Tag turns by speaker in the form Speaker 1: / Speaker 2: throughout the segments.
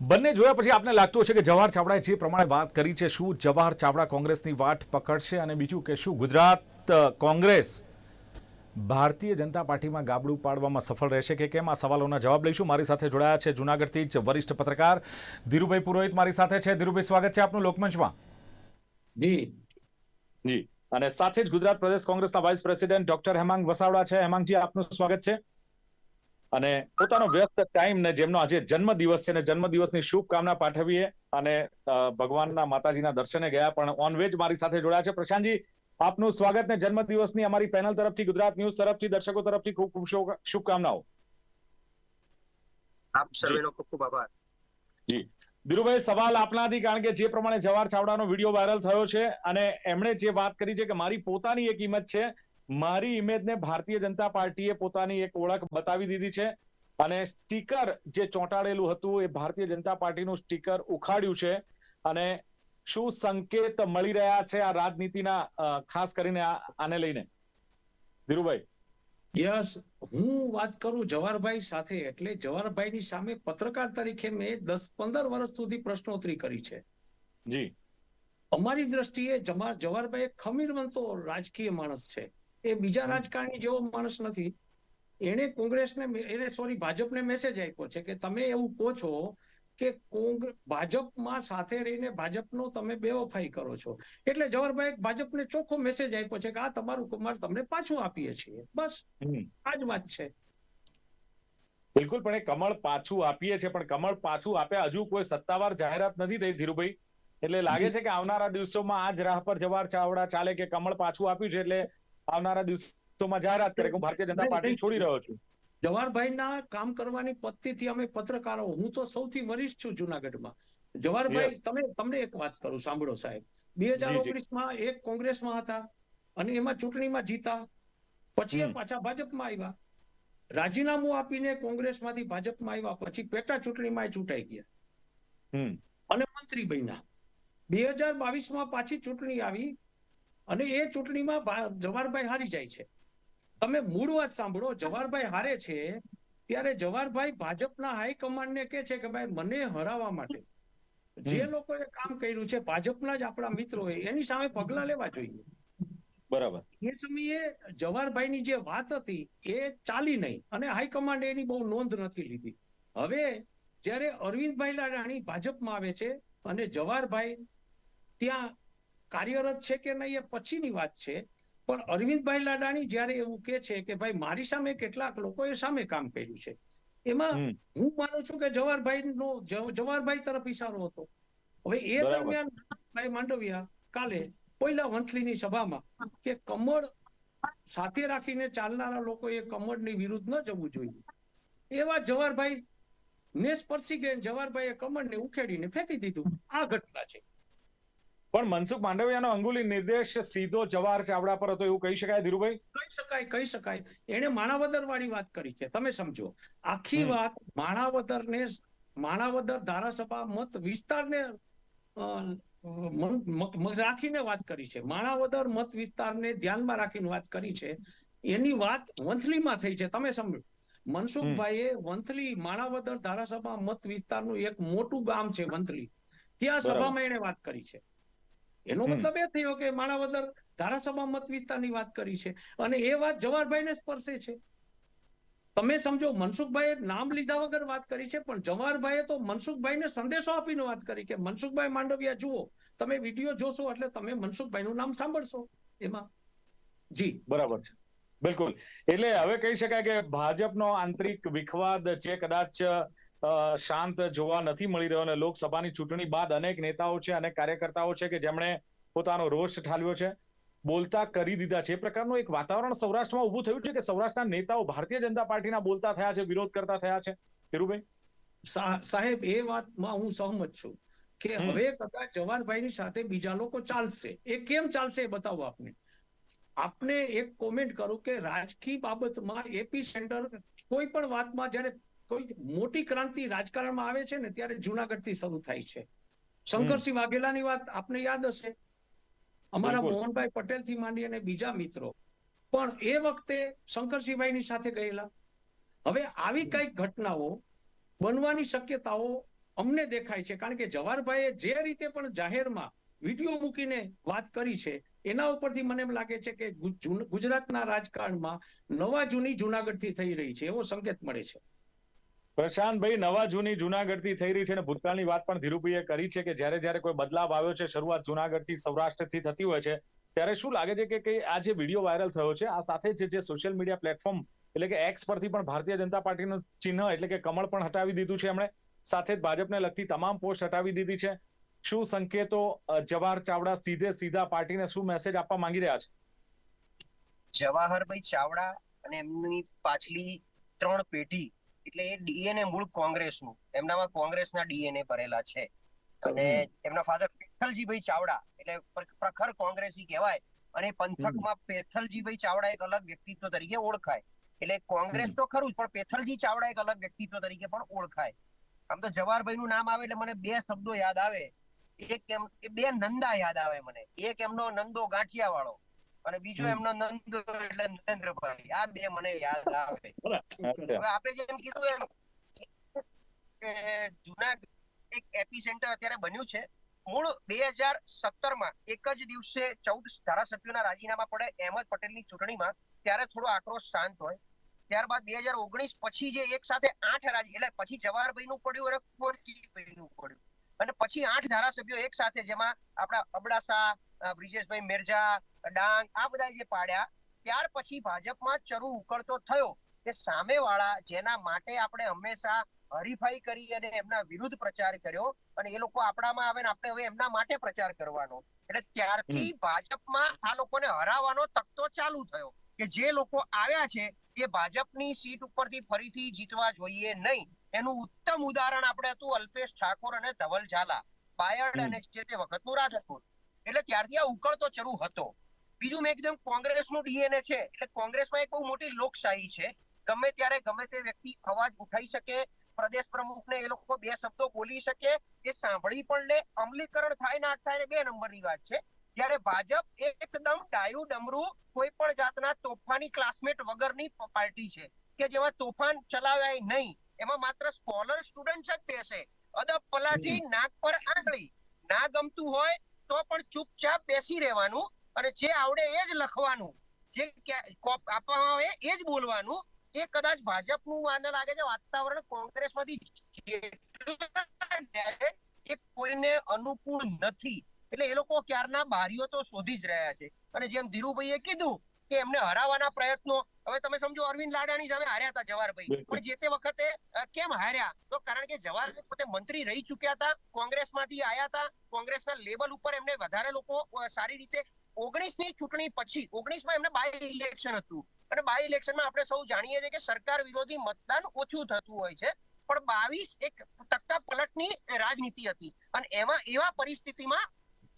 Speaker 1: બંને જોયા પછી આપને લાગતું હશે કે જવાહર ચાવડાએ જે પ્રમાણે વાત કરી છે શું જવાહર ચાવડા કોંગ્રેસની વાટ પકડશે અને બીજું કે શું ગુજરાત કોંગ્રેસ ભારતીય જનતા પાર્ટીમાં ગાબડું પાડવામાં સફળ રહેશે કે કેમ? આ સવાલોના જવાબ લઈશું. મારી સાથે જોડાયા છે જુનાગઢથી જ વરિષ્ઠ પત્રકાર ધીરુભાઈ પુરોહિત મારી સાથે છે. ધીરુભાઈ સ્વાગત છે આપનું લોકમંચમાં.
Speaker 2: જી.
Speaker 1: જી. અને સાથે જ ગુજરાત પ્રદેશ કોંગ્રેસના vice president doctor Hemang Vasavada છે. હેમાંગજી આપનું સ્વાગત છે. અને પોતાનો વ્યસ્ત ટાઈમ ને જેમનો આજે જન્મદિવસ છે ને જન્મદિવસની શુભકામના પાઠવીએ અને ભગવાનના માતાજીના દર્શને ગયા પણ ઓન વેજ મારી સાથે જોડાયા છે. પ્રશાંતજી આપનું સ્વાગત ને જન્મદિવસની અમારી પેનલ તરફથી ગુજરાત ન્યૂઝ તરફથી દર્શકો તરફથી ખૂબ ખૂબ શુભકામનાઓ.
Speaker 3: આપ સર્વેનો ખૂબ ખૂબ આભાર.
Speaker 1: ધીરુભાઈ સવાલ આપનાથી કારણ કે જે પ્રમાણે જવાહર ચાવડાનો વીડિયો વાયરલ થયો છે અને એમણે જે વાત કરી છે કે મારી પોતાની એક કિંમત છે મારી ઇમેજને ભારતીય જનતા પાર્ટીએ પોતાની એક ઓળખ બતાવી દીધી છે અને સ્ટીકર જે ચોંટાડેલું હતું એ ભારતીય જનતા પાર્ટીનું સ્ટીકર ઉખાડ્યું છે અને શું સંકેત મળી રહ્યા છે આ રાજનીતિના ખાસ કરીને આને લઈને? ધીરુભાઈ.
Speaker 2: યસ હું વાત કરું જવાહરભાઈ સાથે એટલે જવાહરભાઈની સામે પત્રકાર તરીકે મેં દસ પંદર વર્ષ સુધી પ્રશ્નોત્તરી કરી છે.
Speaker 1: જી.
Speaker 2: અમારી દ્રષ્ટિએ જવાહરભાઈ ખમીરવંતો રાજકીય માણસ છે. એ બીજા રાજકારણી જેવો માણસ નથી. એણે કોંગ્રેસને એને સોરી ભાજપને મેસેજ આપ્યો છે કે તમે એવું કહો છો કે ભાજપમાં સાથે રહીને ભાજપનો તમે બેવફાઈ કરો છો. એટલે જવાહરભાઈ ભાજપને ચોખ્ખો મેસેજ આપ્યો છે કે આ તમારું કુમાર તમને પાછું આપીએ છીએ. બસ. આ જ વાત છે.
Speaker 1: બિલકુલ પણ એ કમળ પાછું આપીએ છે પણ કમળ પાછું આપે હજુ કોઈ સત્તાવાર જાહેરાત નથી થઈ ધીરુભાઈ. એટલે લાગે છે કે આવનારા દિવસોમાં આ જ રાહ પર જવાહર ચાવડા ચાલે કે કમળ પાછું આપ્યું છે એટલે આવનારા દિવસોમાં જાહેરાત કરે કે હું ભારતીય જનતા પાર્ટી છોડી રહ્યો છું.
Speaker 2: જવાહરભાઈના કામ કરવાની પદ્ધતિથી અમે પત્રકારો હું તો સૌથી વરિષ્ઠ છું જુનાગઢમાં. જવાહરભાઈ તમે તમને એક વાત કરું સાંભળો સાહેબ. બે હજાર. ઓગણીસમાં એક કોંગ્રેસમાં હતા અને એમાં ચૂંટણીમાં જીતા. પછી. પાછા ભાજપમાં આવ્યા. રાજીનામું આપીને કોંગ્રેસમાંથી ભાજપમાં આવ્યા પછી પેટા ચૂંટણીમાં એ ચૂંટાઈ ગયા.
Speaker 1: હમ.
Speaker 2: અને મંત્રી બન્યા. બે હજાર બાવીસમાં પાછી ચૂંટણી આવી. અને એ ચૂંટણીમાં જવાહરભાઈ હારી જાય છે. તમે મૂળ વાત સાંભળો જવાહરભાઈ હારે છે ત્યારે જવાહરભાઈ ભાજપના હાઈકમાન્ડને કે છે કે ભાઈ મને હરાવવા માટે. જે લોકોએ કામ કર્યું છે ભાજપના જ આપણા મિત્રો એની સામે પગલા લેવા જોઈએ.
Speaker 1: બરાબર.
Speaker 2: એ સમયે જવાહરભાઈની જે વાત હતી એ ચાલી નહીં અને હાઈકમાન્ડે એની બહુ નોંધ નથી લીધી. હવે જ્યારે અરવિંદભાઈ લાડાણી ભાજપમાં આવે છે અને જવાહરભાઈ ત્યાં કાર્યરત છે કે નહીં એ પછીની વાત છે. પણ અરવિંદભાઈ લાડાણી જ્યારે એવું કે છે કે ભાઈ મારી સામે કેટલાક લોકોએ સામે કામ કર્યું છે. એમાં હું માનું છું કે જવાહરભાઈ નો જવાહરભાઈ તરફ ઈશારો હતો. હવે એ દરમિયાન ભાઈ માંડવિયા કાલે પહેલા વંથલીની સભામાં કે કમળ સાથે રાખીને ચાલનારા લોકોએ કમળની વિરુદ્ધ ન જવું જોઈએ. એવા જવાહરભાઈ ને સ્પર્શી ગયા જવાહરભાઈએ કમળને ઉખેડીને ફેંકી દીધું. આ ઘટના છે.
Speaker 1: પણ મનસુખ માંડવિયાનો અંગુલી નિર્દેશ સીધો જવાહર ચાવડા પર હતો એવું કહી શકાય ધીરુભાઈ?
Speaker 2: કહી શકાય કહી શકાય. એને માણાવદર વાળી વાત કરી છે. તમે સમજો. આખી વાત માણાવદર ને માણાવદર ધારાસભા મત વિસ્તારને રાખીને વાત કરી છે. માણાવદર મત વિસ્તારને ધ્યાનમાં રાખીને વાત કરી છે. એની વાત વંથલીમાં થઈ છે. તમે સમજો. મનસુખભાઈએ વંથલી માણાવદર ધારાસભા મત વિસ્તારનું એક મોટું ગામ છે વંથલી. ત્યાં સભામાં એને વાત કરી છે. એનો મતલબ એ થયો કે માણાવદર ધારાસભા મત વિસ્તારની વાત કરી છે. અને એ વાત જવાહરભાઈને સ્પર્શે છે. તમે સમજો મનસુખભાઈએ નામ લીધા વગર વાત કરી છે પણ જવાહરભાઈએ તો મનસુખભાઈને સંદેશો આપીને વાત કરી કે મનસુખભાઈ માંડવિયા જુઓ તમે વીડિયો જોશો એટલે તમે મનસુખભાઈનું નામ સાંભળશો. એમાં. જી.
Speaker 1: બરાબર છે. બિલકુલ. એટલે હવે કહી શકાય કે ભાજપનો આંતરિક વિખવાદ છે કદાચ શાંત જોવા નથી મળી રહ્યો અને લોકસભાની ચૂંટણી બાદ અનેક નેતાઓ છે અનેક કાર્યકર્તાઓ છે કે જેમણે પોતાનો રોષ ઠાલવ્યો છે. બોલતા કરી દીધા છે. એ પ્રકારનું એક વાતાવરણ સૌરાષ્ટ્રમાં ઉભું થયું છે કે સૌરાષ્ટ્રના નેતાઓ ભારતીય જનતા પાર્ટીના બોલતા થયા છે વિરોધ કરતા થયા છે. ધીરુભાઈ
Speaker 2: સાહેબ એ વાતમાં હું સહમત છું કે હવે કદાચ જવાનભાઈની સાથે બીજા લોકો ચાલશે. એ કેમ ચાલશે એ બતાવો આપને. આપને એક કોમેન્ટ કરું કે રાજકીય બાબતમાં એપી સેન્ટર કોઈ પણ વાતમાં જ્યારે કોઈ મોટી ક્રાંતિ રાજકારણમાં આવે છે ને ત્યારે જુનાગઢથી શરૂ થાય છે. શંકરસિંહ વાઘેલાની વાત આપને યાદ હશે? અમારા મોહનભાઈ પટેલથી માંડી અને બીજા મિત્રો. પણ એ વખતે શંકરસિંહભાઈની સાથે ગયેલા. હવે આવી કંઈક ઘટનાઓ બનવાની શક્યતાઓ અમને દેખાય છે. કારણ કે જવાહરભાઈએ જે રીતે પણ જાહેરમાં વીડિયો મૂકીને વાત કરી છે એના ઉપરથી મને એમ લાગે છે કે ગુજરાતના રાજકારણમાં નવા જૂની જુનાગઢથી થઈ રહી છે એવો સંકેત મળે છે.
Speaker 1: પ્રશાંતભાઈ, નવા જૂની જુનાગઢથી થઈ રહી છે અને ભૂતકાળની વાત પણ ધીરુભાઈએ કરી છે કે જ્યારે જ્યારે કોઈ બદલાવ આવ્યો છે, શરૂઆત જુનાગઢથી સૌરાષ્ટ્રથી થતી હોય છે, ત્યારે શું લાગે છે કે આ જે વીડિયો વાયરલ થયો છે, આ સાથે જે જે સોશિયલ મીડિયા પ્લેટફોર્મ એટલે કે એક્સ પરથી પણ ભારતીય જનતા પાર્ટીનું ચિહ્ન એટલે કે કમળ પણ હટાવી દીધું છે એમણે, સાથે જ ભાજપને લગતી તમામ પોસ્ટ હટાવી દીધી છે. શું સંકેતો જવાહર ચાવડા સીધે સીધા પાર્ટીને શું મેસેજ આપવા માંગી રહ્યા છે?
Speaker 3: જવાહરભાઈ ચાવડા અને એમની પાછલી ત્રણ પેઢી એટલે એ ડીએનએ મૂળ કોંગ્રેસનું. એમનામાં કોંગ્રેસના ડીએનએ ભરેલા છે. અને એમના ફાધર પેથલજીભાઈ ચાવડા એટલે પ્રખર કોંગ્રેસી કહેવાય. અને પંથકમાં પેથલજીભાઈ ચાવડા એક અલગ વ્યક્તિત્વ તરીકે ઓળખાય. એટલે કોંગ્રેસ તો ખરું જ પણ પેથલજી ચાવડા એક અલગ વ્યક્તિત્વ તરીકે પણ ઓળખાય. આમ તો જવાહરભાઈ નું નામ આવે એટલે મને બે શબ્દો યાદ આવે. એક એમ બે નંદા યાદ આવે મને. એક એમનો નંદો ગાંઠિયા વાળો અને બીજો એમનો નંદો એટલે નરેન્દ્રભાઈ. આ બે મને યાદ આવે. હવે આપણે જેમ કીધું એમ કે જુનાગઢ એક એપી સેન્ટર અત્યારે બન્યું છે. મૂળ બે હજાર સત્તરમાં એક જ દિવસે ચૌદ ધારાસભ્યોના રાજીનામા પડે અહેમદ પટેલની ચૂંટણીમાં ત્યારે થોડો આક્રોશ શાંત હોય. ત્યારબાદ બે હજાર ઓગણીસ પછી જે એક સાથે આઠ રાજી એટલે પછી જવાહરભાઈ નું પડ્યું અને કુંવરજીભાઈ નું પડ્યું. અને પછી આઠ ધારાસભ્યો એક સાથે જેમાં આપણા અબડાસા બ્રિજેશભાઈ મેરજા ડાંગ આ બધા જે પાડ્યા ત્યાર પછી ભાજપમાં ચરુ ઉકળતો થયો. કે સામેવાળા જેના માટે આપણે હંમેશા હરીફાઈ કરી અને એમના વિરુદ્ધ પ્રચાર કર્યો અને એ લોકો આપણામાં આવે ને આપણે હવે એમના માટે પ્રચાર કરવાનો. એટલે ત્યારથી ભાજપમાં આ લોકોને હરાવવાનો તકતો ચાલુ થયો કે જે લોકો આવ્યા છે એ ભાજપની સીટ ઉપરથી ફરીથી જીતવા જોઈએ નહીં. એનું ઉત્તમ ઉદાહરણ આપણે હતું અલ્પેશ ઠાકોર અને ધવલ ઝાલા
Speaker 1: પાયડ
Speaker 3: અને જે તે વખતનું રાજકોટ એટલે ત્યારથી આ ઉકળતો ચરુ હતો. બીજું મેં એકદમ કોંગ્રેસનું ડીએનએ છે એટલે કોંગ્રેસમાં એક બહુ મોટી લોકશાહી છે. ગમે ત્યારે ગમે તે વ્યક્તિ અવાજ ઉઠાઈ શકે પ્રદેશ પ્રમુખને એ લોકો બે શબ્દો બોલી શકે એ સાંભળી પણ લે અમલીકરણ થાય ના થાય ને બે નંબરની વાત છે. જ્યારે ભાજપ એકદમ ડાયું ડમરું કોઈ પણ જાતના તોફાની ક્લાસમેટ વગરની પાર્ટી છે કે જેમાં તોફાન ચલાવાય નહીં એમાં માત્ર સ્કોલર સ્ટુડન્ટ જ બેસે. અદબ પલાઠી નાક પર આંગળી. ના ગમતું હોય તો પણ ચૂપચાપ બેસી રહેવાનું અને જે આવડે એ જ લખવાનું. જે આપવામાં આવે એ જ બોલવાનું. એ કદાચ ભાજપનું મને લાગે છે વાતાવરણ કોંગ્રેસમાંથી એ કોઈને અનુકૂળ નથી. એટલે એ લોકો ક્યારના બારીઓ તો શોધી જ રહ્યા છે. અને જેમ ધીરુભાઈએ કીધું કે એમને હરાવવાના પ્રયત્નો. હવે તમે સમજો અરવિંદ લાડાની સામે હાર્યા હતા જવાહરભાઈ. પણ જે તે વખતે કેમ હાર્યા? તો કારણ કે જવાહરભાઈ પોતે મંત્રી રહી ચુક્યા હતા કોંગ્રેસમાંથી આયા હતા કોંગ્રેસના લેવલ ઉપર એમને વધારે લોકો સારી રીતે ઓગણીસની ચૂંટણી પછી ઓગણીસમાં એમને બાય ઇલેક્શન હતું. અને બાય ઇલેક્શનમાં આપણે સૌ જાણીએ છીએ કે સરકાર વિરોધી મતદાન ઓછું થતું હોય છે. પણ બાવીસ એક તખ્તા પલટની રાજનીતિ હતી. અને એમાં એવા પરિસ્થિતિમાં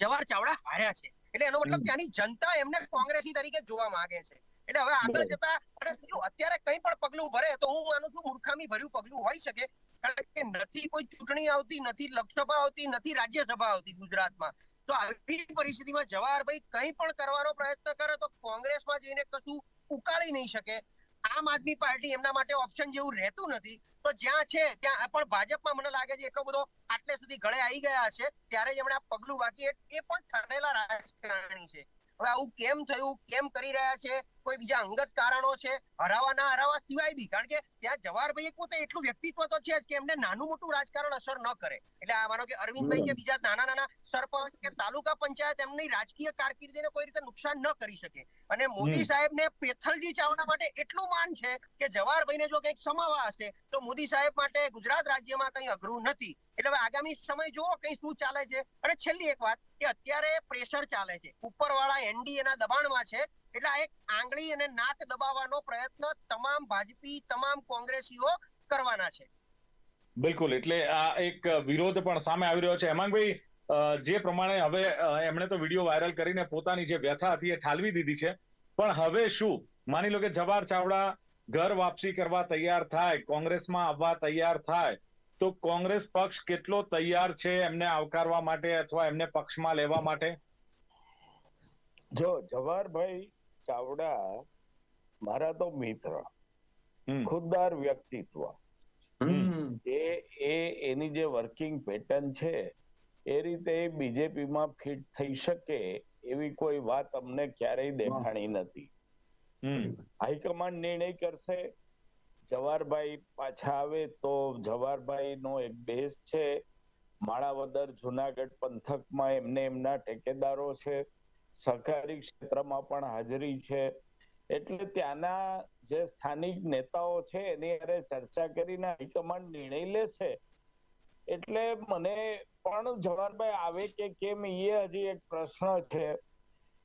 Speaker 3: જવાહર ચાવડા હાર્યા છે. એટલે એનો મતલબ ત્યાંની જનતા એમને કોંગ્રેસી તરીકે જોવા માંગે છે. એટલે હવે આગળ જતા અને અત્યારે કઈ પણ પગલું ભરે તો હું માનું છું મૂર્ખામી ભર્યું પગલું હોઈ શકે. કારણ કે નથી કોઈ ચૂંટણી આવતી નથી લોકસભા આવતી નથી રાજ્યસભા આવતી ગુજરાતમાં. તો આવી પરિસ્થિતિમાં જવાહરભાઈ કઈ પણ કરવાનો પ્રયત્ન કરે તો કોંગ્રેસમાં જઈને કશું ઉકાળી નહીં શકે. આમ આદમી પાર્ટી એમના માટે ઓપ્શન જેવું રહેતું નથી. તો જ્યાં છે, ત્યાં પણ ભાજપમાં મને લાગે છે, એટલો બધો આટલે સુધી ગળે આવી ગયા છે ત્યારે જ એમણે આ પગલું બાકી એ પણ ઠરેલા રાજકારણી છે. હવે આવું કેમ થયું, કેમ કરી રહ્યા છે? કોઈ બીજા અંગત કારણો છે હરાવા ના હરાવા સિવાય બી. કારણ કે ત્યાં જવાહરભાઈ પોતે એટલું વ્યક્તિત્વ તો છે જ કે એમને નાનું મોટું રાજકારણ અસર ન કરે. એટલે આ માનો કે અરવિંદભાઈ કે બીજા નાના નાના સરપંચ કે તાલુકા પંચાયત એમની રાજકીય કારકિર્દીને કોઈ રીતે નુકસાન ન કરી શકે. અને મોદી. સાહેબને પેથલજી ચાવડા માટે એટલું માન છે કે જવાહરભાઈને જો કંઈક સમાવા હશે તો મોદી સાહેબ માટે ગુજરાત રાજ્યમાં કંઈ અઘરું નથી. એટલે હવે આગામી સમય જુઓ કઈ શું ચાલે છે. અને છેલ્લી એક વાત કે અત્યારે પ્રેશર ચાલે છે. ઉપરવાળા એનડીએ ના દબાણમાં છે. એટલે આ એક આંગળી અને નાક દબાવવાનો પ્રયત્ન તમામ ભાજપી તમામ કોંગ્રેસીઓ કરવાના છે.
Speaker 1: બિલકુલ એટલે આ એક વિરોધ પણ સામે આવી રહ્યો છે. હેમાંગભાઈ જે પ્રમાણે હવે એમણે તો વીડિયો વાયરલ કરીને પોતાની જે વ્યથા હતી એ ઠાલવી દીધી છે. પણ હવે શું? માની લો કે જવાહર ચાવડા ઘર વાપસી કરવા તૈયાર થાય કોંગ્રેસમાં આવવા તૈયાર થાય તો કોંગ્રેસ પક્ષ કેટલો તૈયાર છે એમને આવકારવા માટે અથવા એમને પક્ષમાં લેવા માટે?
Speaker 4: જો જવાહરભાઈ ચાવડા મારા તો મિત્ર. ખુદદાર વ્યક્તિત્વ. એ એ એની જે વર્કિંગ પેટર્ન છે એ રીતે બીજેપીમાં ફિટ થઈ શકે એવી કોઈ વાત અમને ક્યારેય દેખાણી નથી. હાઈકમાન્ડ નિર્ણય કરશે જવાહરભાઈ પાછા આવે તો જવાહરભાઈ નો એક બેઝ છે. માળાવદર જુનાગઢ પંથકમાં એમને એમના ટેકેદારો છે. સહકારી ક્ષેત્રમાં પણ હાજરી છે. એટલે ત્યાંના જે સ્થાનિક નેતાઓ છે, એની અરે ચર્ચા કરીને હાઈકમાન્ડ નિર્ણય લેશે. એટલે મને પણ જવાહરભાઈ આવે કે કેમ એ હજી એક પ્રશ્ન છે.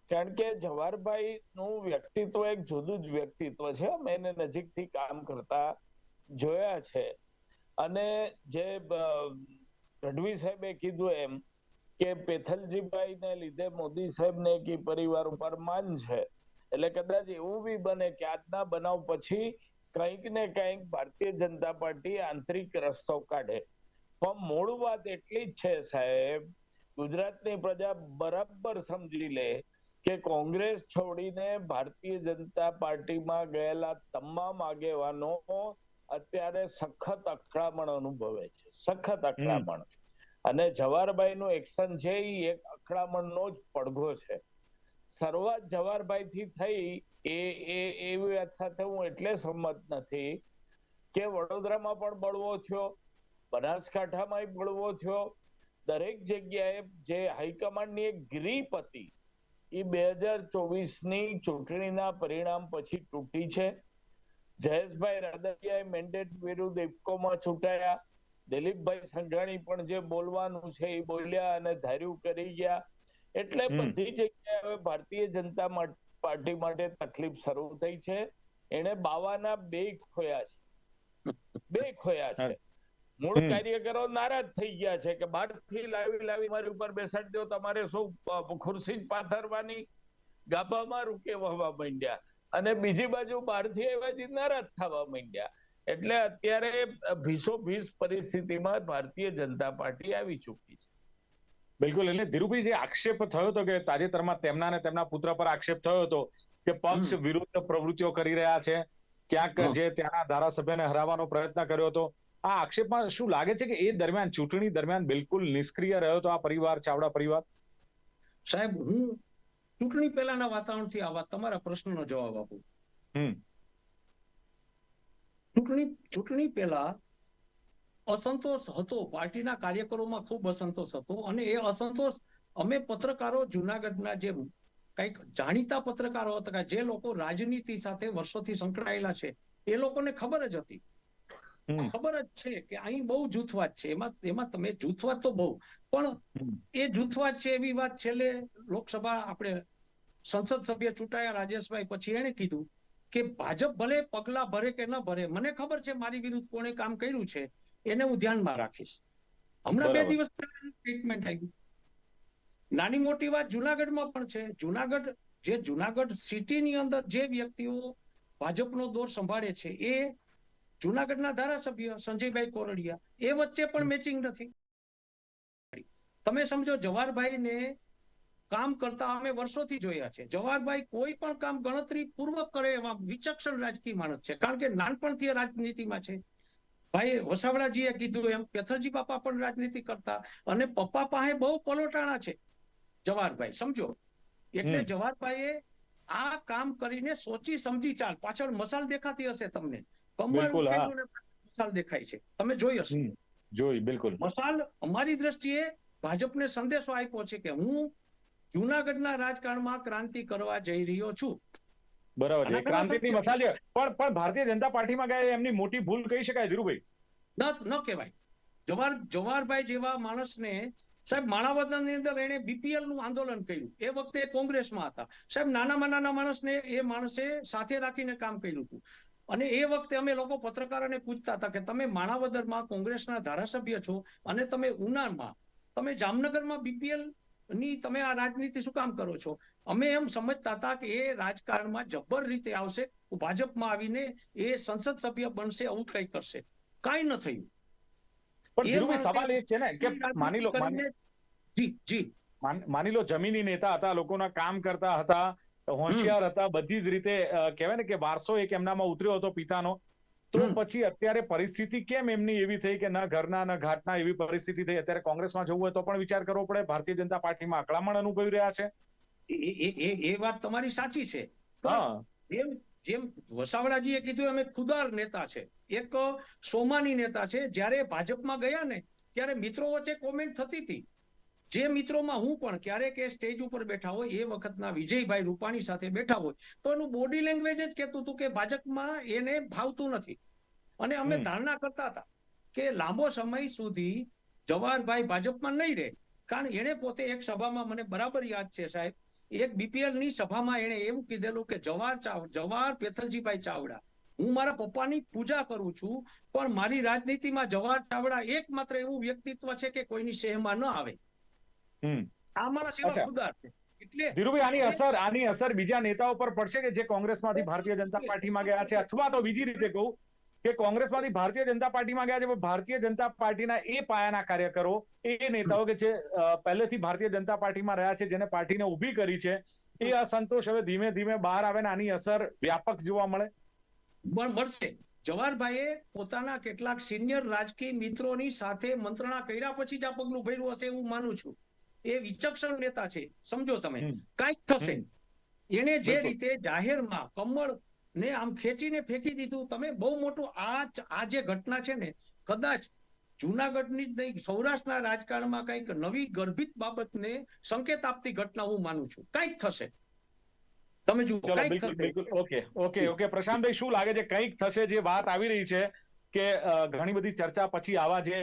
Speaker 4: કારણ કે જવાહરભાઈ નું વ્યક્તિત્વ એક જુદું જ વ્યક્તિત્વ છે. અમે એને નજીકથી કામ કરતા જોયા છે. અને જે ગઢવી સાહેબે કીધું એમ કે પેથલજીભાઈ ને લીધે મોદી સાહેબ ને કે પરિવાર ઉપર માન છે. એટલે કદાચ એવું બી બને કે આજના બનાવ પછી કંઈક ને કંઈક ભારતીય જનતા પાર્ટી આંતરિક રસ્તો કાઢે. પણ મૂળ વાત એટલી જ છે સાહેબ, ગુજરાતની પ્રજા બરાબર સમજી લે કે કોંગ્રેસ છોડીને ભારતીય જનતા પાર્ટીમાં ગયેલા તમામ આગેવાનો અત્યારે સખત અકળામણ અનુભવે છે, સખત અકળામણ. અને જવાહરભાઈ નું એક્શન છે એ એક અકળામણનો જ પડઘો છે. શરૂઆત જવાહરભાઈ થી થઈ એ એ, એવી વાત સાથે હું એટલે સંમત નથી કે વડોદરામાં પણ બળવો થયો બનાસકાંઠામાં બળવો થયો. દરેક જગ્યાએ જે હાઈકમાન્ડની એક ગ્રીપ હતી એ બે હજાર ચોવીસની ચૂંટણીના પરિણામ પછી તૂટી છે. જયેશભાઈ રાદડિયાએ મેન્ડેટ વિરુદ્ધ ઇફકોમાં ચૂંટાયા. દિલીપભાઈ સંઘાણી પણ જે બોલવાનું છે એ બોલ્યા અને ધાર્યું કરી ગયા. એટલે બધી જગ્યાએ હવે ભારતીય જનતા પાર્ટી માટે તકલીફ શરૂ થઈ છે. એને બાવાના બે ખોયા છે. બે ખોયા છે. મૂળ. કાર્યકરો નારાજ થઈ ગયા છે કે બહારથી લાવી લાવી મારી ઉપર બેસાડી દો તમારે શું ખુરશી પાથરવાની? ગાભામાં રૂકેવવા માંડ્યા. અને બીજી બાજુ બહારથી આવ્યાથી નારાજ થવા માંડ્યા. એટલે અત્યારે ભીસો ભીસ પરિસ્થિતિમાં ભારતીય જનતા પાર્ટી આવી ચૂકી છે.
Speaker 1: બિલકુલ એટલે ધીરુભાઈ જે આક્ષેપ થયો હતો કે તાજેતરમાં તેમના અને તેમના પુત્ર પર આક્ષેપ થયો હતો કે પક્ષ વિરુદ્ધ પ્રવૃત્તિઓ કરી રહ્યા છે ક્યાંક જે ત્યાંના ધારાસભ્યને હરાવવાનો પ્રયત્ન કર્યો હતો આ આક્ષેપમાં શું લાગે છે કે એ દરમિયાન ચૂંટણી દરમિયાન બિલકુલ નિષ્ક્રિય રહ્યો હતો આ પરિવાર ચાવડા પરિવાર?
Speaker 2: સાહેબ હું ચૂંટણી પહેલાના વાતાવરણથી આવા તમારા પ્રશ્નનો જવાબ આપું.
Speaker 1: હમ.
Speaker 2: ચૂંટણી ચૂંટણી પહેલા અસંતોષ હતો. પાર્ટીના કાર્યકરોમાં ખૂબ અસંતોષ હતો અને એ અસંતોષ અમે પત્રકારો જુનાગઢના જે કંઈક જાણીતા પત્રકારો હતા જે લોકો રાજનીતિ સાથે વર્ષોથી સંકળાયેલા છે એ લોકોને ખબર જ હતી. ખબર જ છે કે અહીં બહુ જૂથવાદ છે. એમાં એમાં તમે જૂથવાદ તો બહુ પણ એ જૂથવાદ છે એવી વાત છેલ્લે લોકસભા આપણે સંસદ સભ્ય ચૂંટાયા રાજેશભાઈ પછી એને કીધું કે ભાજપ ભલે પગલા ભરે કે ન ભરે મને ખબર છે મારી વિરુદ્ધ કોણે કામ કર્યું છે એને હું ધ્યાનમાં રાખીશ. હમણાં બે દિવસ સ્ટેટમેન્ટ આવ્યું નાની મોટી વાત જુનાગઢમાં પણ છે. જુનાગઢ જે જુનાગઢ સિટીની અંદર જે વ્યક્તિઓ ભાજપનો દોર સંભાળે છે એ જુનાગઢના ધારાસભ્ય સંજયભાઈ કોરડિયા. એ વચ્ચે પણ મેચિંગ નથી. તમે સમજો જવાહરભાઈને કામ કરતા અમે વર્ષોથી જોયા છે. જવાહરભાઈ કોઈ પણ કામ ગણતરી પૂર્વક કરે એવા વિચક્ષણ રાજકીય માણસ છે. કારણ કે નાનપણથી રાજનીતિમાં છે. ભાઈ વસાવડાજીએ કીધું એમ પેથરજી બાપા પણ રાજનીતિ કરતા અને પપ્પા પાસે બહુ પલોટાણા છે. જવાહરભાઈ સમજો? એટલે જવાહરભાઈએ આ કામ કરીને સોચી સમજી ચાલ પાછળ મસાલ દેખાતી હશે તમને. ઉકેલીને મસાલ દેખાય છે. તમે જોઈ હશે.
Speaker 1: જોઈ બિલકુલ.
Speaker 2: મસાલ અમારી દ્રષ્ટિએ ભાજપને સંદેશો આપ્યો છે કે હું જુનાગઢના રાજકારણમાં ક્રાંતિ કરવા જઈ રહ્યો છું.
Speaker 1: બરાબર છે. ક્રાંતિની
Speaker 2: કરતા-
Speaker 1: મસાલ છે. પણ પણ ભારતીય જનતા પાર્ટીમાં ગયા એમની મોટી ભૂલ કહી શકાય ધીરુભાઈ.
Speaker 2: ન ન કહેવાય. જવાહર જવાહરભાઈ જેવા માણસને સાહેબ માણાવદરની અંદર એને બીપીએલનું આંદોલન કર્યું. એ વખતે કોંગ્રેસમાં હતા. સાહેબ નાનામાં નાના માણસને એ માણસે સાથે રાખીને કામ કર્યું હતું. અને એ વખતે અમે લોકો પત્રકારોને પૂછતા હતા કે તમે માણાવદરમાં કોંગ્રેસના ધારાસભ્ય છો અને તમે ઉનામાં તમે જામનગરમાં બીપીએલ ની તમે આ રાજનીતિ શું કામ કરો છો? અમે એમ સમજતા હતા કે એ રાજકારણમાં જબ્બર રીતે આવશે ભાજપમાં આવીને એ સંસદ સભ્ય બનશે આવું કઈ કરશે. કાંઈ ન થયું.
Speaker 1: પણ સવાલ એ છે ને કે માની લો
Speaker 2: જી જી.
Speaker 1: માની લો જમીની નેતા હતા લોકોના કામ કરતા હતા હોશિયાર હતા બધી જ રીતે કહેવાય ને કે વારસો એક એમનામાં ઉતર્યો હતો પિતાનો. તો પછી અત્યારે પરિસ્થિતિ કેમ એમની એવી થઈ કે ન ઘરના ન ઘાટના એવી પરિસ્થિતિ થઈ? અત્યારે કોંગ્રેસમાં જવું હોય તો પણ વિચાર કરવો પડે. ભારતીય જનતા પાર્ટીમાં અકળામણ અનુભવી રહ્યા છે.
Speaker 2: એ- વાત તમારી સાચી છે. જેમ જેમ વસાવડાજીએ કીધું અમે ખુદાર નેતા છે. એક સોમાની નેતા છે. જ્યારે ભાજપમાં ગયા ને ત્યારે મિત્રો વચ્ચે કોમેન્ટ થતી હતી. જે મિત્રોમાં હું પણ ક્યારેક એ સ્ટેજ ઉપર બેઠા હોય એ વખતના વિજયભાઈ રૂપાણી સાથે બેઠા હોય તો એનું બોડી લેંગ્વેજ જ કહેતું હતું કે ભાજપમાં એને ભાવતું નથી. અને અમે ધારણા કરતા હતા કે લાંબો સમય સુધી જવાહરભાઈ ભાજપમાં નહીં રહે. કારણ એણે પોતે એક સભામાં મને બરાબર યાદ છે સાહેબ એક બીપીએલની સભામાં એણે એવું કીધેલું કે જવાહર ચાવ જવાહર પેથલજીભાઈ ચાવડા હું મારા પપ્પાની પૂજા કરું છું પણ મારી રાજનીતિમાં જવાહર ચાવડા એકમાત્ર એવું વ્યક્તિત્વ છે કે કોઈની શહેમાં ન આવે. આ મારા. છે. એટલે
Speaker 1: ધીરુભાઈ આની અસર આની અસર બીજા નેતાઓ પર પડશે કે જે કોંગ્રેસમાંથી ભારતીય જનતા પાર્ટીમાં ગયા છે? અથવા તો બીજી રીતે કહું કે કોંગ્રેસમાંથી ભારતીય જનતા પાર્ટીમાં ગયા છે પણ ભારતીય જનતા પાર્ટીના એ પાયાના કાર્યકરો એ નેતાઓ કે જે પહેલેથી ભારતીય જનતા પાર્ટીમાં રહ્યા છે જેને પાર્ટીને ઊભી કરી છે એ અસંતોષ હવે ધીમે ધીમે બહાર આવે ને આની અસર વ્યાપક જોવા મળે.
Speaker 2: મળશે. જવાહરભાઈએ પોતાના કેટલાક સિનિયર રાજકીય મિત્રોની સાથે મંત્રણા કર્યા પછી જ આ પગલું ભર્યું હશે એવું માનું છું. એ વિચક્ષણ નેતા છે. સમજો તમે. કંઈક થશે. એને જે રીતે જાહેરમાં કમળ ને આમ ખેંચીને ફેંકી દીધું તમે બહુ મોટું આ આ જે ઘટના છે ને કદાચ જુનાગઢની જ નહીં સૌરાષ્ટ્રના રાજકારણમાં કંઈક નવી ગર્ભિત બાબતને સંકેત આપતી ઘટના હું માનું છું. કંઈક થશે. તમે જુઓ
Speaker 1: ઓકે ઓકે ઓકે. પ્રશાંતભાઈ શું લાગે છે? કંઈક થશે જે વાત આવી રહી છે? કે ઘણી બધી ચર્ચા પછી આવા જે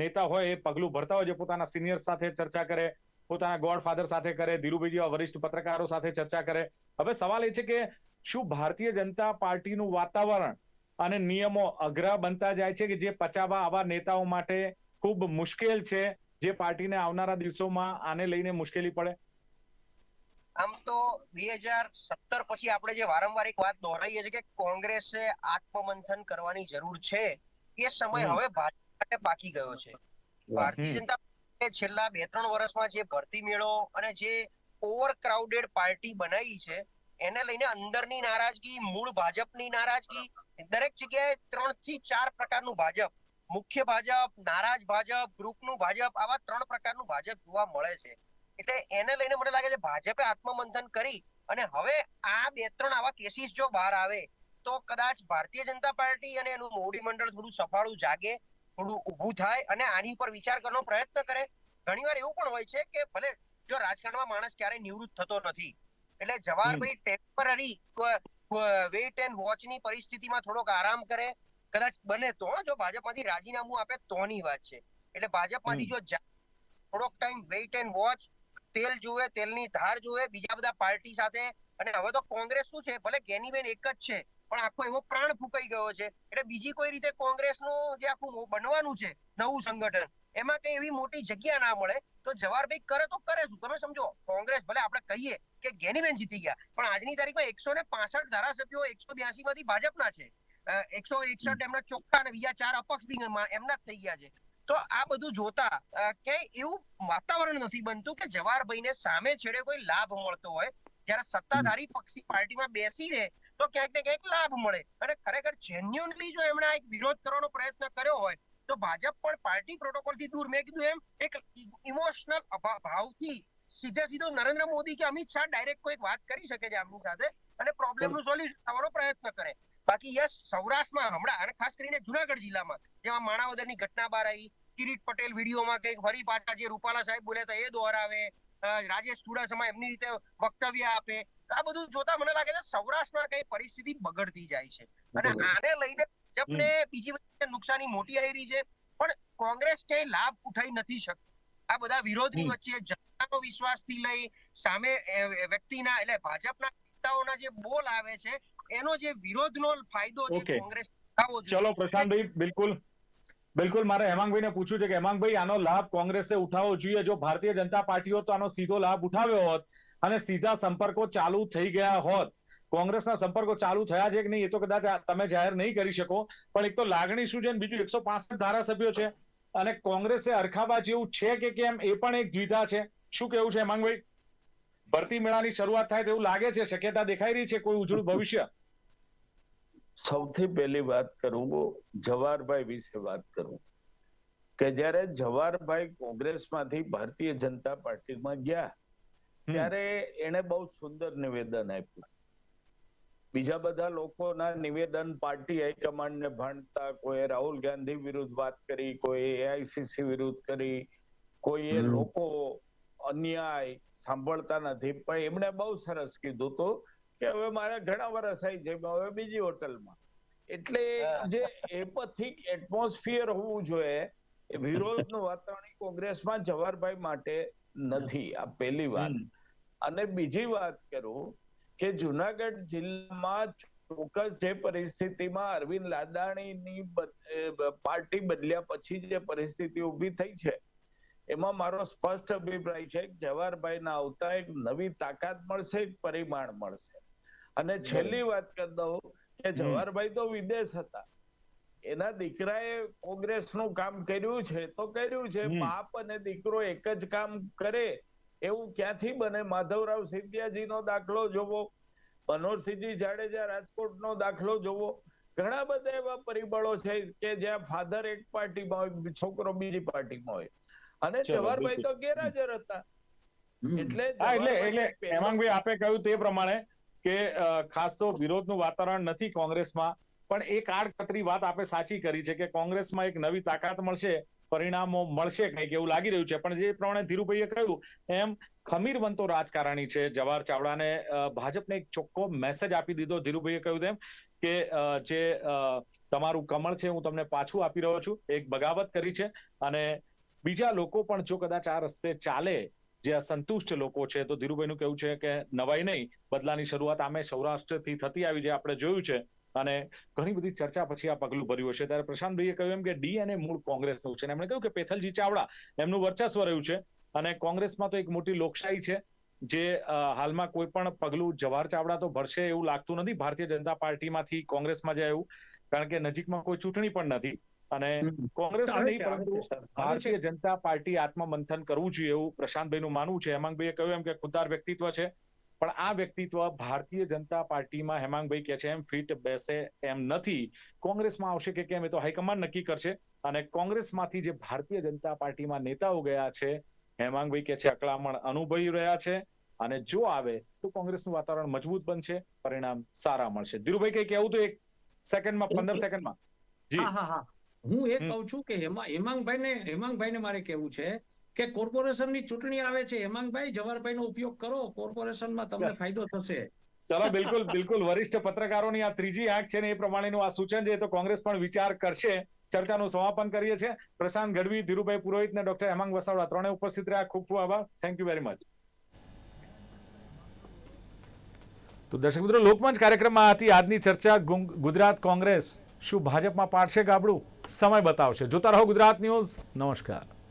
Speaker 1: નેતા હોય એ પગલું ભરતા હોય, જે પોતાના સિનિયર સાથે ચર્ચા કરે, પોતાના ગોડફાધર સાથે કરે ધીરુભાઈ જેવા વરિષ્ઠ પત્રકારો સાથે ચર્ચા કરે. હવે સવાલ એ છે કે, શું ભારતીય જનતા પાર્ટીનું વાતાવરણ અને નિયમો અઘરા બનતા જાય છે કે જે પચાવવા આવા નેતાઓ માટે ખૂબ મુશ્કેલ છે, જે પાર્ટીને આવનારા દિવસોમાં આને લઈને મુશ્કેલી પડે?
Speaker 3: આમ તો બે હજાર સત્તર પછી આપણે જે વારંવાર એક વાત દોહરાઈએ છીએ કે કોંગ્રેસે આત્મમંથન કરવાની જરૂર છે એ સમય હવે ભાજપ માટે બાકી ગયો છે. ભારતીય જનતા છેલ્લા બે ત્રણ વર્ષમાં જે ભરતી મેળો અને જે ઓવર ક્રાઉડેડ પાર્ટી બનાવી છે એને લઈને અંદરની નારાજગી મૂળ ભાજપની નારાજગી દરેક જગ્યાએ ત્રણથી ચાર પ્રકારનું ભાજપ. મુખ્ય ભાજપ નારાજ ભાજપ ગ્રુપનું ભાજપ આવા ત્રણ પ્રકારનું ભાજપ જોવા મળે છે. એટલે એને લઈને મને લાગે છે ભાજપે આત્મમંથન કરી અને હવે આ બે ત્રણ આવા કેસીસ જો બહાર આવે તો કદાચ ભારતીય જનતા પાર્ટી અને એનું મોવડી મંડળ થોડું સફાળું જાગે થોડું ઊભું થાય અને આની પર વિચાર કરવાનો પ્રયત્ન કરે. ઘણીવાર એવું પણ હોય છે કે ભલે જો રાજકારણમાં માણસ ક્યારેય નિવૃત્ત થતો નથી એટલે જવાહરભાઈ ટેમ્પરરી વેઇટ એન્ડ વોચની પરિસ્થિતિમાં થોડોક આરામ કરે. કદાચ બને તો જો ભાજપમાંથી રાજીનામું આપે તોની વાત છે. એટલે ભાજપમાંથી જો થોડોક ટાઈમ વેઇટ એન્ડ વોચ તેલ જુએ, તેલની ધાર જુએ, બીજા બધા પાર્ટી સાથે. અને હવે તો કોંગ્રેસ શું છે? ભલે ગેનીબેન એક જ છે, પણ આખો એવો પ્રાણ ફૂંકાઈ ગયો છે. એટલે બીજી કોઈ રીતે કોંગ્રેસનું જે આખું બનવાનું છે, નવું સંગઠન, એમાં કઈ એવી મોટી જગ્યા ના મળે, તો જવાહરભાઈ કરે તો કરે શું? તમે સમજો, કોંગ્રેસ, ભલે આપણે કહીએ કે ગેનીબેન જીતી ગયા, પણ આજની તારીખમાં એકસો ને પાસઠ ધારાસભ્યો એકસો બ્યાસી માંથી ભાજપના છે. એકસો એકસઠ એમના ચોખ્ખા અને બીજા ચાર અપક્ષ બી એમાં- એમના જ થઈ ગયા છે. તો આ બધું જોતા કે એવું વાતાવરણ નથી બનતું કે જવાહરભાઈને સામે છેડે કોઈ લાભ મળતો હોય. જયારે સત્તાધારી પક્ષી પાર્ટીમાં બેસી રહે તો ક્યાંક ને ક્યાંક લાભ મળે. અને ખરેખર જેન્યુઅનલી જો એમણે એક વિરોધ કરવાનો પ્રયત્ન કર્યો હોય, તો ભાજપ પણ પાર્ટી પ્રોટોકોલથી દૂર. મેં કીધું એમ, એક ઇમોશનલ ભાવથી સીધે સીધો નરેન્દ્ર મોદી કે અમિત શાહ ડાયરેક્ટ કોઈક વાત કરી શકે છે આમની સાથે અને પ્રોબ્લેમનું સોલ્યુશન થવાનો પ્રયત્ન કરે. બાકી યસ, સૌરાષ્ટ્રમાં હમણાં, અને ખાસ કરીને જુનાગઢ જિલ્લામાં, જેમાં માણાવદરની ઘટના બહાર આવી કિરીટ પટેલ વિડીયોમાં કંઈક ફરી પાછા જે રૂપાલા સાહેબ બોલ્યા હતા એ દોહરાવે રાજેશ ચુડાસમા એમની રીતે વક્તવ્ય આપે. આ બધું જોતા મને લાગે છે સૌરાષ્ટ્રમાં કઈ પરિસ્થિતિ બગડતી જાય છે. અને આને લઈને ભાજપને બીજી વખતે નુકસાની મોટી આવી રહી છે પણ કોંગ્રેસ ક્યાંય લાભ ઉઠાઈ નથી શકતી. આ બધા વિરોધની. વચ્ચે જનતાનો વિશ્વાસથી લઈ સામે વ્યક્તિના એટલે ભાજપના નેતાઓના જે બોલ આવે છે એનો જે વિરોધનો ફાયદો છે કોંગ્રેસ
Speaker 1: ચલો પ્રશાંતભાઈ બિલકુલ. બિલકુલ, મારે હેમાંગભાઈને પૂછવું છે કે, હેમાંગભાઈ, આનો લાભ કોંગ્રેસે ઉઠાવવો જોઈએ? જો ભારતીય જનતા પાર્ટી તો આનો સીધો લાભ ઉઠાવ્યો હોત અને સીધા સંપર્કો ચાલુ થઈ ગયા હોત. કોંગ્રેસના સંપર્કો ચાલુ થયા છે કે નહીં એ તો કદાચ તમે જાહેર નહીં કરી શકો. પણ એક તો લાગણી શું છે બીજું એકસો પાસઠ ધારાસભ્યો છે અને કોંગ્રેસે અરખાવા જેવું છે કે કેમ એ પણ એક દ્વિધા છે. શું કેવું છે હેમાંગભાઈ? ભરતી મેળાની શરૂઆત થાય તેવું લાગે છે? શક્યતા દેખાઈ રહી છે? કોઈ ઉજળું ભવિષ્ય?
Speaker 4: સૌથી પહેલી વાત કરું જવાહરભાઈ વિશે વાત કરું. કે જ્યારે જવાહરભાઈ કોંગ્રેસમાંથી ભારતીય જનતા પાર્ટીમાં ગયા ત્યારે એને બહુ સુંદર નિવેદન આપ્યું. બીજા બધા લોકોના નિવેદન પાર્ટી હાઈકમાન્ડને ભાંડતા કોઈ રાહુલ ગાંધી વિરુદ્ધ વાત કરી કોઈ એઆઈસીસી વિરુદ્ધ કરી
Speaker 2: હમ.
Speaker 4: લોકો અન્યાય સાંભળતા નથી. પણ એમણે બહુ સરસ કીધું હતું કે હવે મારે ઘણા વર્ષ થઈ છે હવે બીજી હોટલમાં. એટલે જે એપથિક એટમોસ્ફિયર હોવું જોઈએ એ વિરોધનું વાતાવરણ કોંગ્રેસમાં જવાહરભાઈ માટે નથી આ પહેલી વાત. અને બીજી વાત કરું કે જુનાગઢ જિલ્લામાં ચોક્કસ જે પરિસ્થિતિમાં અરવિંદ લાદાણીની બ- પાર્ટી બદલ્યા પછી જે પરિસ્થિતિ ઊભી થઈ છે એમાં મારો સ્પષ્ટ અભિપ્રાય છે કે જવાહરભાઈના આવતા એક નવી તાકાત મળશે એક પરિમાણ મળશે. અને છેલ્લી વાત કરી દઉં કે જવાહરભાઈ તો વિદેશ હતા. એના દીકરાએ કોંગ્રેસનું કામ કર્યું છે તો કર્યું છે. બાપ અને દીકરો એક જ કામ કરે એવું ક્યાંથી બને? માધવરાવ સિંધિયાજીનો દાખલો જોવો મનોહરસિંહજી જાડેજા રાજકોટનો દાખલો જોવો. ઘણા બધા એવા પરિબળો છે કે જ્યાં ફાધર એક પાર્ટીમાં હોય છોકરો બીજી પાર્ટીમાં હોય. અને જવાહરભાઈ. તો ગેરહાજર હતા. એટલે
Speaker 1: એટલે હેમાંગભાઈ આપે કહ્યું તે પ્રમાણે કે ખાસ તો વિરોધનું વાતાવરણ નથી કોંગ્રેસમાં, પણ એક આડકતરી વાત આપે સાચી કરી છે કે કોંગ્રેસમાં એક નવી તાકાત મળશે, પરિણામો મળશે કંઈક એવું લાગી રહ્યું છે. પણ જે પ્રમાણે ધીરુભાઈએ કહ્યું, એમ ખમીર બનતો રાજકારણી છે. જવાહર ચાવડાને ભાજપને એક ચોખ્ખો મેસેજ આપી દીધો. ધીરુભાઈએ કહ્યું તેમ કે જે તમારું કમળ છે, હું તમને પાછું આપી રહ્યો છું. એક બગાવત કરી છે. અને બીજા લોકો પણ જો કદાચ આ રસ્તે ચાલે જે અસંતુષ્ટ લોકો છે, તો ધીરુભાઈનું કેવું છે કે નવાઈ નહીં, બદલાની શરૂઆત આમે સૌરાષ્ટ્રથી થતી આવી જે આપણે જોયું છે. અને ઘણી બધી ચર્ચા પછી આ પગલું ભર્યું છે ત્યારે પ્રશાંતભાઈએ કહ્યું એમ કે ડી અને મૂળ કોંગ્રેસનું છે. એમણે કહ્યું કે પેથલજી ચાવડા, એમનું વર્ચસ્વ રહ્યું છે. અને કોંગ્રેસમાં તો એક મોટી લોકશાહી છે, જે હાલમાં કોઈ પણ પગલું જવાહર ચાવડા તો ભરશે એવું લાગતું નથી. ભારતીય જનતા પાર્ટીમાંથી કોંગ્રેસમાં જાય એવું, કારણ કે નજીકમાં કોઈ ચૂંટણી પણ નથી. અને. કોંગ્રેસ નહીં પરંતુ. ભારતીય જનતા પાર્ટી આત્મમંથન કરવું જોઈએ એવું પ્રશાંતભાઈનું માનવું છે. હેમાંગભાઈએ કહ્યું એમ કે ખુદાર વ્યક્તિત્વ છે પણ આ વ્યક્તિત્વ ભારતીય જનતા પાર્ટીમાં હેમાંગભાઈ કે છે એમ ફિટ બેસે એમ નથી. કોંગ્રેસમાં આવશે કે કેમ એ તો હાઈકમાન્ડ નક્કી કરશે. અને કોંગ્રેસમાંથી જે ભારતીય જનતા પાર્ટીમાં નેતાઓ ગયા છે હેમાંગભાઈ કે છે અકળામણ અનુભવી રહ્યા છે. અને જો આવે તો કોંગ્રેસનું વાતાવરણ મજબૂત બનશે પરિણામ સારા મળશે. ધીરુભાઈ કઈ કહેવું તો એક સેકન્ડમાં પંદર સેકન્ડમાં જી.
Speaker 2: હા હા. હા એ કહું છું કે હેમા હેમાંગભાઈને હેમાંગભાઈને મારે કેવું છે કે કોર્પોરેશનની ચૂંટણી આવે છે હેમાંગભાઈ જવાહરભાઈનો ઉપયોગ કરો કોર્પોરેશનમાં તમને ફાયદો થશે.
Speaker 1: ચલો બિલકુલ બિલકુલ. વરિષ્ઠ પત્રકારોની આ ત્રીજી આંખ છે ને એ પ્રમાણેનું આ સૂચન છે તો કોંગ્રેસ પણ વિચાર કરશે. ચર્ચાનું સમાપન કરીએ છીએ. પ્રશાંત ગઢવી ધીરુભાઈ પુરોહિત ને ડોક્ટર હેમાંગ વસાવડા ત્રણે ઉપસ્થિત રહ્યા. ખૂબ ખૂબ આભાર. થેન્ક યુ વેરી મચ તો દર્શક મિત્રો લોકમંચ કાર્યક્રમમાં હતી આજની ચર્ચા ગુજરાત કોંગ્રેસ. શું ભાજપમાં પાડશે ગાબડું? સમય બતાવશે. જોતા રહો ગુજરાત ન્યૂઝ. નમસ્કાર.